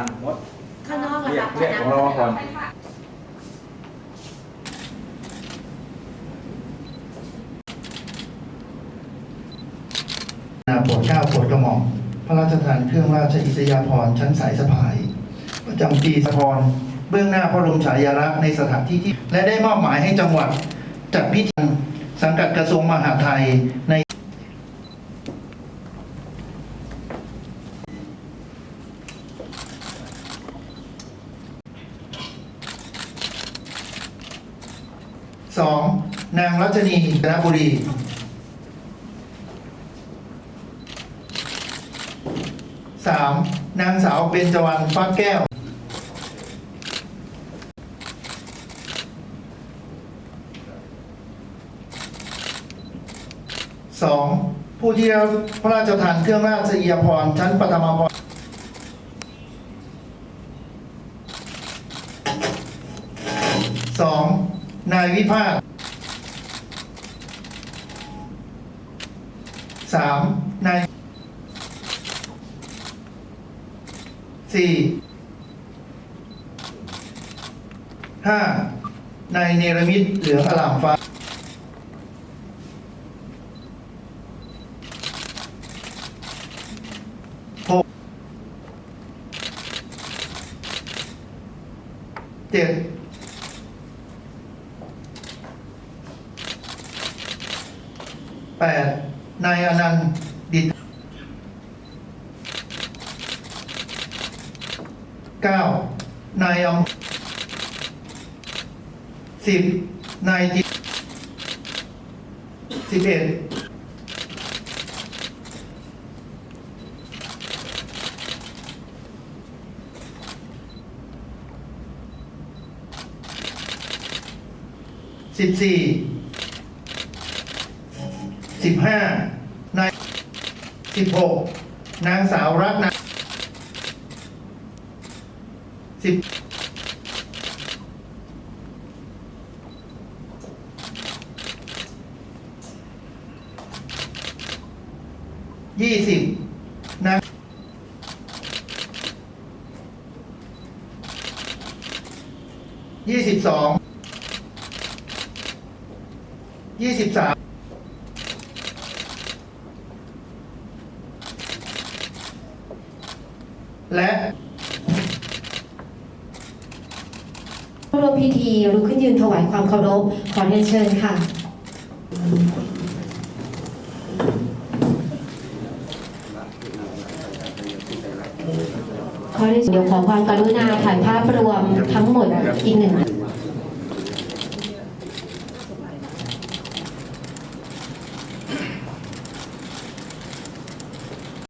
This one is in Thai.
อะมดข้างนอกนะเรียคะกเรียกของเรามาก่อนนาโปรดเกล้าโปรดกระหม่อมพระราชทานเครื่องราชอิสริยาภรณ์ชั้นสายสะพาย ประจำปีสะพรเบื้องหน้าพระบรมฉายาลักษณ์ในสถานที่ที่ และได้มอบหมายให้จังหวัดจัดพิธีสังกัดกระทรวงมหาดไทยใน สองนางรัชนีกนบุรีสามนางสาวเบญจวรรณฟ้าแก้วสองผู้ที่ได้รับพระราชทานเครื่องราชอิยาภรณ์ชั้นปฐมภรสอง นายวิภาคสามนายสี่ห้านายเนรมิตเหลืองอลามฟ้าหกเจ็ด แปดนายอนันต์ดิตเก้านายอมสิบนายจิสิบเอ็ดสิบสี่ สิบห้านายสิบหกนางสาวรักนาสิบยี่สิบนะยี่สิบสองยี่สิบสาม และร่วมพิธีลุกขึ้นยืนถวายความเคารพ ขอเรียนเชิญค่ะ ขอเรียนเดี๋ยวขอความกรุณาถ่ายภาพรวมทั้งหมดอีกหนึ่ง